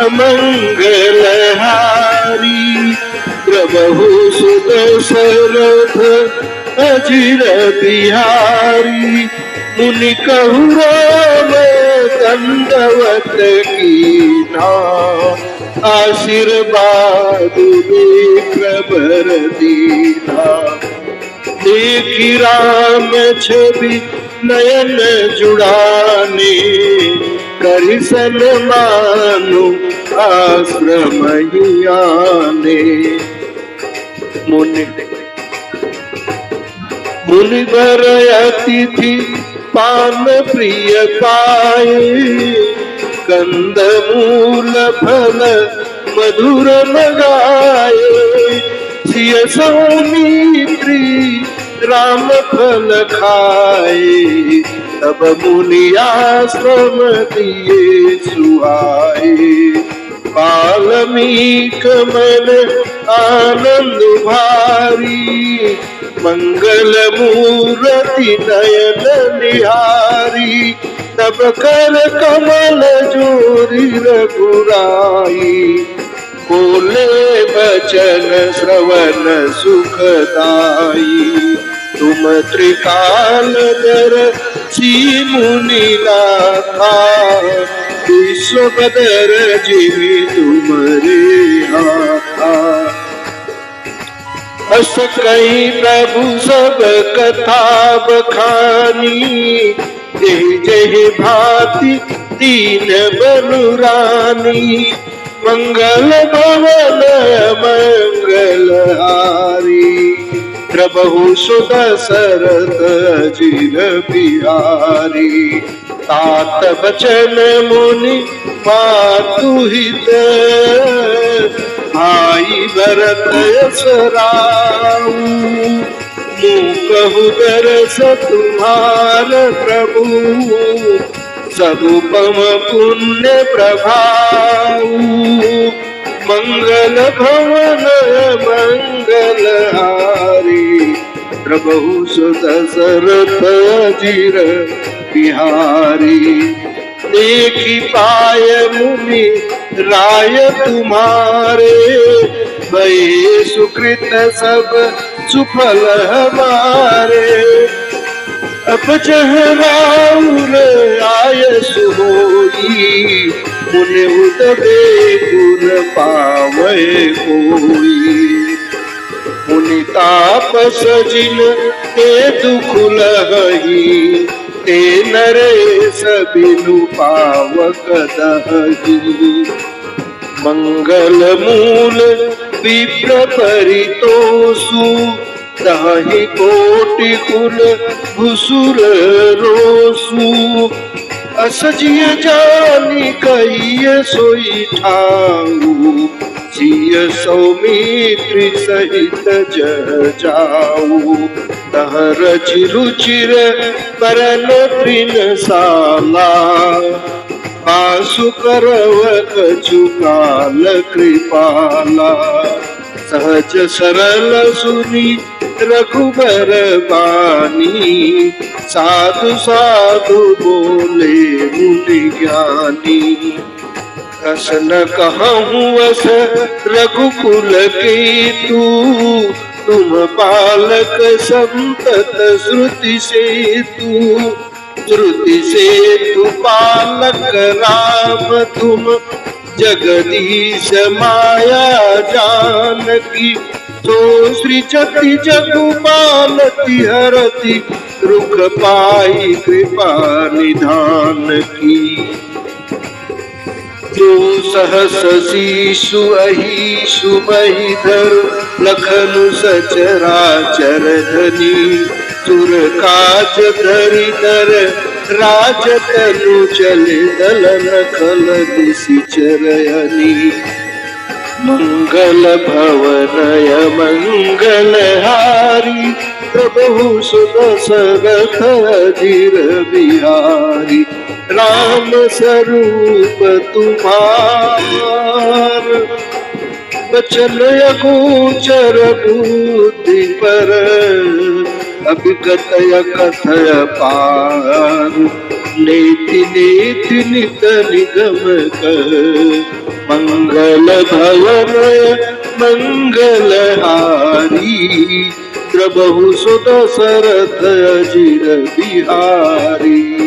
अमंगलहारी। प्रभु सुदशरथ अजिर बिहारी मुनि कहु दंडवत कीना आशीर्वाद देख बर दीना। देखी राम छवि नयन जुड़ाने। करि सन्मानु आश्रम ने। मुनि मुनि बर अतिथि, पान प्रिय पाए। कंद मूल फल मधुर लगाए सिय सौमित्री राम फल खाए। तब मुनि आश्रम दिए सुहाए। वाल्मीक मन आनंद भारी। मंगल मूर्ति नयन निहारी। तब कर कमल जोरी रघुराई। बोले बचन श्रवण सुखदाई। तुम त्रिकाल दर नाथा विश्व बदर जीवी तुमरे हाथा अस कही प्रभु सब कथा बखानी जय जय भांति दीन बनुरानी मंगल भवन मंगल हारी प्रभु सुद सरद जिल बिहारी। तात बचन मुनि मातु हित। भाई भरत यसराऊ कहु दरस तुम्हार प्रभु। सदुपम पुण्य प्रभाऊ। मंगल भवन मंगल हारी प्रभु सुत सरथ जिर बिहारी। देखी पाय मुनि, राय तुम्हारे। भय सुकृत सब सुफल हमारे। अब चहराउर आय सुहोई मुन उदबे गुण पावे कोई मुनि तापस जिन ते दुख लही ते नरे सबिनु पावक दही मंगल मूल विप्र परितोषु दही कोटि कुल भुसुर रोसु असजिय जानी कहिए सोई ठाऊ जिय सौमित्र सहित जह जाऊ। तहर चिरुचिर परन त्रिन साला पासु करवक कचुकाल कृपाला। सहज सरल सुनी रघुबर बानी साधु साधु बोले, मुनि ज्ञानी। कसन कहूँ अस रघुकुल की तू। तुम पालक संतत श्रुति से तू। श्रुति से तू पालक राम, तुम जगदीश माया जानकी। तो श्री चति जगु पालती हरती रुख पाई कृपा निधान की। जो सहस शिशु अहिषु महिधर लखनु सचराचर धनी सुर काज धरि धर राज तनु चले दलन खल दिशि चरयनी। मंगल भवनय मंगल हारी, प्रभु सुदशरथ धीर बिहारी। राम स्वरूप तुम्हार। बचन अगोचर बुद्धि पर अभिगतय कथय पार। नेति नेति नित निगम कर मंगल भवन मंगलहारी प्रभु अजिर बिहारी